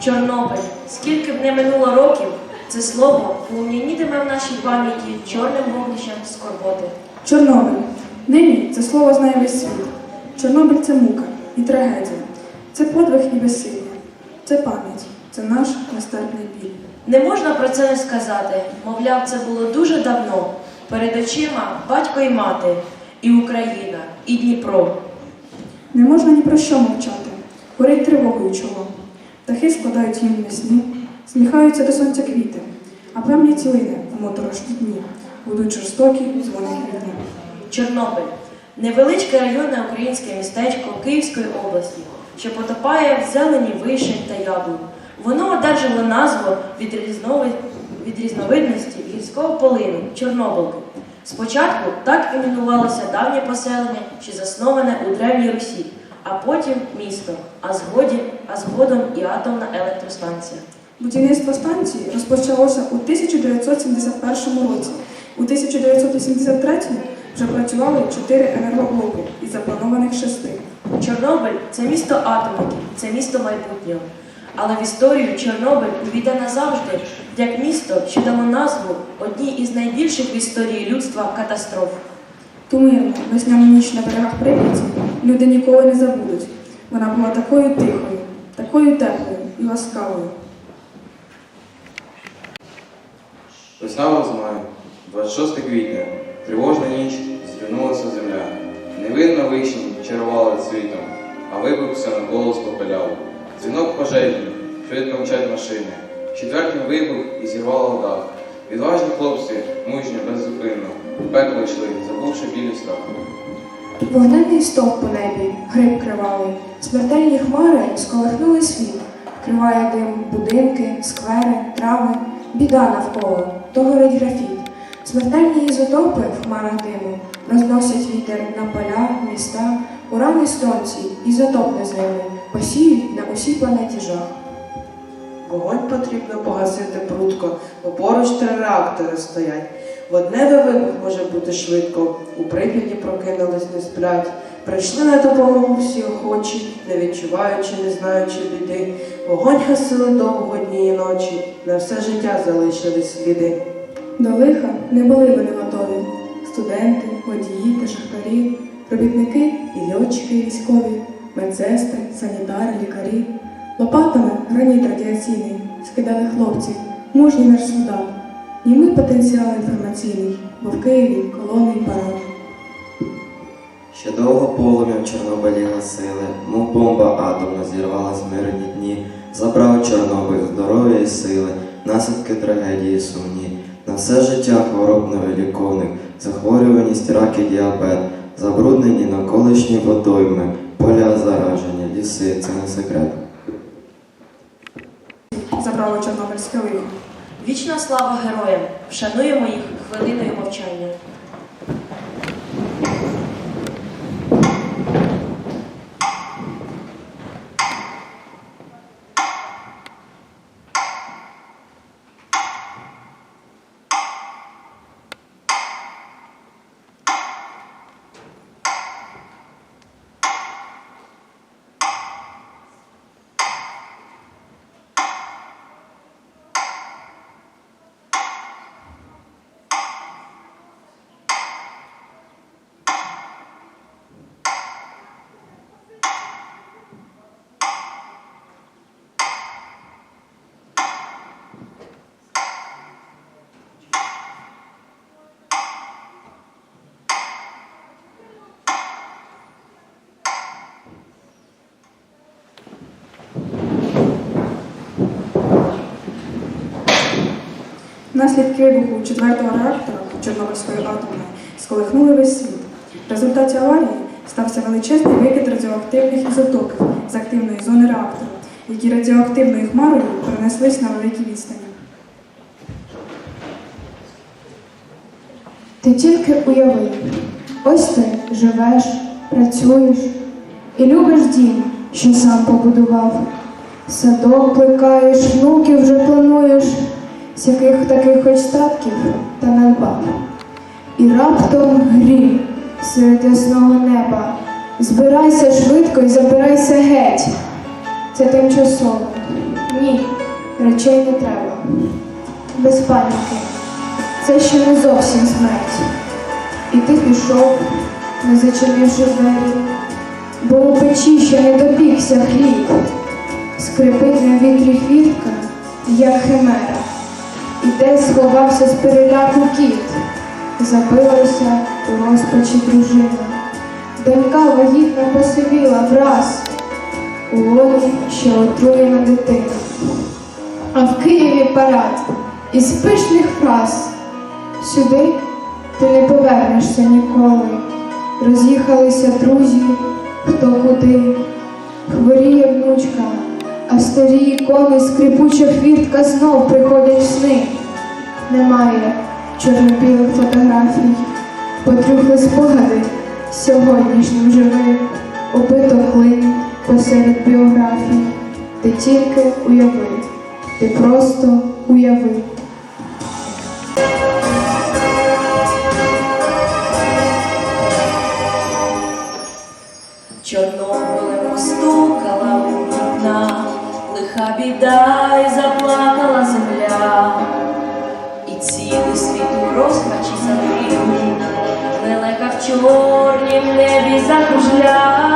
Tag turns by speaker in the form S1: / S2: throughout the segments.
S1: Чорнобиль. Скільки б не минуло років, це слово плум'янітиме в нашій пам'яті чорним вогнищем скорботи.
S2: Чорнобиль. Нині це слово знає весь світ. Чорнобиль це мука і трагедія. Це подвиг і безсилля. Це пам'ять, це наш нестерпний біль.
S1: Не можна про це не сказати. Мовляв, це було дуже давно. Перед очима батько і мати, і Україна, і Дніпро.
S2: Не можна ні про що мовчати. Горить тривогою чоло. Птахи складають їм весні, сміхаються до сонця квіти, а пам'ять лине у моторошні дні, будуть жорстокі дзвони війни.
S1: Чорнобиль невеличке районне українське містечко Київської області, що потопає в зелені вишень та яблук. Воно одержало назву від, різнови- від різновидності гірського полину Чорнобилки. Спочатку так іменувалося давнє поселення, що засноване у Древній Русі, а потім місто, а згоді, а згодом і атомна електростанція.
S2: Будівництво станції розпочалося у 1971 році. У 1983 вже працювали чотири енергоблоки із запланованих шести.
S1: Чорнобиль це місто атомників, це місто майбутнього. Але в історію Чорнобиль увійде назавжди як місто, що дало назву одній із найбільших в історії людства катастроф.
S2: Ту мирну весняну ніч на берегах Прип'яті люди ніколи не забудуть. Вона була такою тихою, такою теплою і ласкавою.
S3: Весна знаю, 26 квітня, тривожна ніч, звернулася земля. Невинно вишні чарували цвітом, а вибух все навколо спопиляв. Дзвінок пожежні, швидко мчать машини. Четвертий вибух і зірвало дах. Відважні хлопці, мужньо, беззупинно, пекло йшли, забувши білі страху.
S4: Вогненний стовп по небі, гриб кривавий, смертельні хмари сколихнули світ, вкриває дим будинки, сквери, трави, біда навколо, то горить графіт. Смертельні ізотопи в хмарах диму розносять вітер на поля, міста, урани сонці, ізотоп незримий, посіють на усій планеті жах.
S5: Вогонь потрібно погасити прудко, бо поруч три реактори стоять. Водневий вибух може бути швидко. У прип'яті прокинулись, не сплять. Прийшли на допомогу всі охочі, не відчуваючи, не знаючи біди. Вогонь гасили довго дні і ночі, на все життя залишили сліди.
S2: До лиха не були вони готові. Студенти, водії та шахтарі, робітники і льотчики військові, медсестри, санітари, лікарі. Лопатами граніт радіаційний скидали хлопці, мужній наш солдат. Німий потенціал інформаційний, бо в Києві колонний парад.
S6: Ще довго полум'я в Чорнобилі гасили, мов бомба атомна зірвалась в мирні дні, забрав Чорнобиль здоров'я і сили, наслідки трагедії сумні. На все життя хвороб невиліковних, захворюваність, рак і діабет, забруднені навколишні водойми, поля заражені, ліси це не секрет.
S2: Забрало Чорнобильське лихо.
S1: Вічна слава героям! Вшануємо їх хвилиною мовчання.
S2: Наслідки вибуху четвертого реактора Чорнобильської атомної сколихнули весь світ. В результаті аварії стався величезний викид радіоактивних ізотопів з активної зони реактора, які радіоактивною хмарою перенеслись на великі відстані.
S4: Ти тільки уяви, ось ти живеш, працюєш і любиш дім, що сам побудував. Садок плекаєш, внуків вже плануєш, з яких таких хоч статків та надбав. І раптом грім серед ясного неба. Збирайся швидко і забирайся геть. Це тимчасово. Ні, речей не треба. Без паніки. Це ще не зовсім смерть. І ти пішов, не зачинивши двері, бо у печі ще не допікся хліб. Скрипить на вітрі хвітка, як химера, і десь сховався з переляку кіт. Забилася у розпачі дружина. Донька вагітна посивіла враз, у лоні ще отруєна дитина. А в Києві парад із пишних фраз. Сюди ти не повернешся ніколи. Роз'їхалися друзі, хто куди. Хворіє внучка, а старі ікони скрипуча хвіртка знов приходять в сни. Немає чорно-білих фотографій, потрюхли спогади сьогоднішнім живим, опито клин посеред біографій. Ти тільки уяви, ти просто уяви.
S1: Чорнобилем стукала у вікна, лиха біда і заплакала земля, і цілий світ у розпачі загрів, лелека в чорнім небі закружля,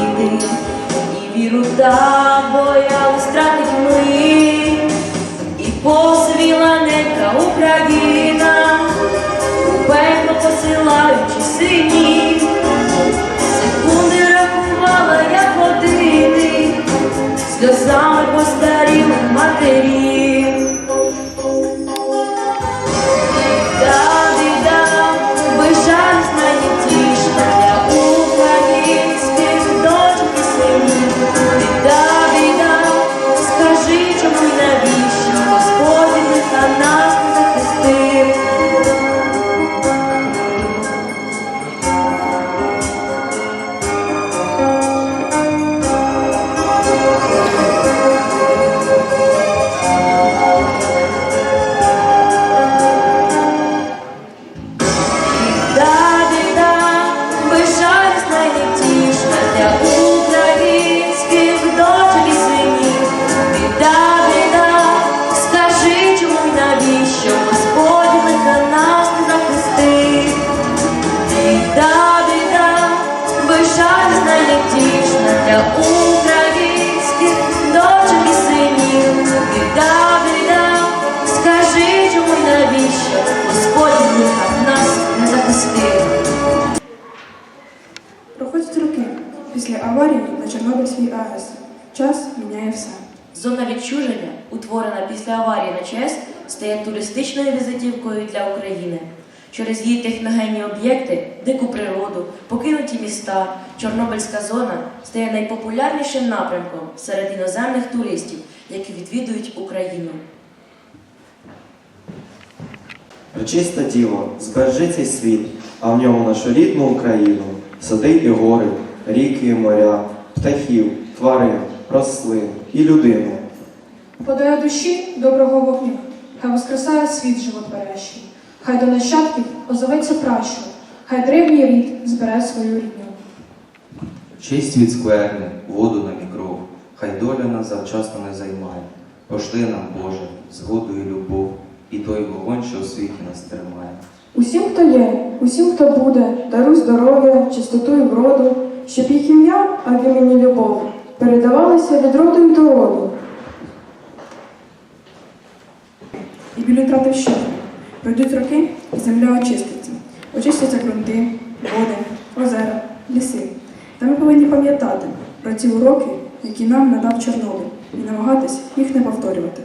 S1: діти, і віру так боялись втратить ми, і посвіла ненька Україна, у пекло посилаючи синів, секунди рахувала, як години, сльозами постарілих матерів. ЧАЕС, стає туристичною візитівкою для України. Через її техногенні об'єкти, дику природу, покинуті міста, Чорнобильська зона стає найпопулярнішим напрямком серед іноземних туристів, які відвідують Україну.
S6: Пречиста діво, збережи цей світ, а в ньому нашу рідну Україну, сади і гори, ріки і моря, птахів, тварин, рослин і людину.
S7: Подає душі доброго вогню, хай воскресає світ животворящий, хай до нащадків озоветься пращур, хай древній рід збере свою рідню.
S8: Честь від скверни, воду нам і кров, хай доля нас завчасно не займає. Пошли нам, Боже, згоду і любов, і той вогонь, що у світі нас тримає.
S2: Усім, хто є, усім, хто буде, даруй здоров'я, чистоту і вроду, щоб їх ім'я, а в імені любов, передавалися від роду до роду. Втратив що? Пройдуть роки, і земля очиститься. Очистяться ґрунти, води, озера, ліси.
S1: Та ми повинні пам'ятати про ті уроки, які нам надав Чорнобиль, і намагатись їх не повторювати.